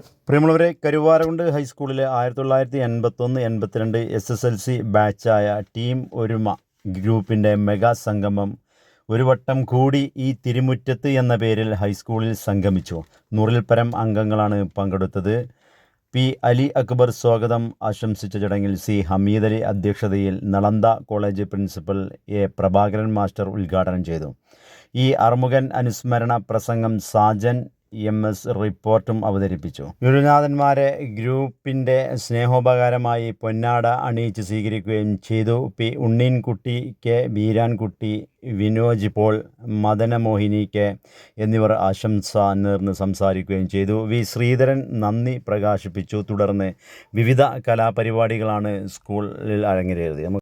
പ്രിയമുള്ളവരെ കരുവാരകുണ്ട് ഹൈസ്കൂളിലെ ആയിരത്തി തൊള്ളായിരത്തി എൺപത്തൊന്ന് എൺപത്തിരണ്ട് എസ് എസ് എൽ സി ബാച്ചായ ടീം ഒരുമ ഗ്രൂപ്പിന്റെ മെഗാ സംഗമം ഒരു വട്ടം കൂടി ഈ തിരുമുറ്റത്ത് എന്ന പേരിൽ ഹൈസ്കൂളിൽ സംഗമിച്ചു. നൂറിൽ പരം അംഗങ്ങളാണ് പങ്കെടുത്തത്. പി അലി അക്ബർ സ്വാഗതം. ആശംസിച്ച ചടങ്ങിൽ സി ഹമീദ് അലി അധ്യക്ഷതയിൽ Nalanda college principal A Prabhakaran master ഉദ്ഘാടനം ചെയ്തു. ഈ അറുമുഖൻ അനുസ്മരണ പ്രസംഗം സാജൻ എം എസ് റിപ്പോർട്ടും അവതരിപ്പിച്ചു. ഗുരുനാഥന്മാരെ ഗ്രൂപ്പിന്റെ സ്നേഹോപകാരമായി പൊന്നാട അണിയിച്ച് സ്വീകരിക്കുകയും ചെയ്തു. P Unneenkutty K Beerankutty Vinoj Paul Madanamohini K എന്നിവർ ആശംസ നേർന്ന് സംസാരിക്കുകയും ചെയ്തു. വി ശ്രീധരൻ നന്ദി പ്രകാശിപ്പിച്ചു. തുടർന്ന് വിവിധ കലാപരിപാടികളാണ് സ്കൂളിൽ അരങ്ങേറിയത്.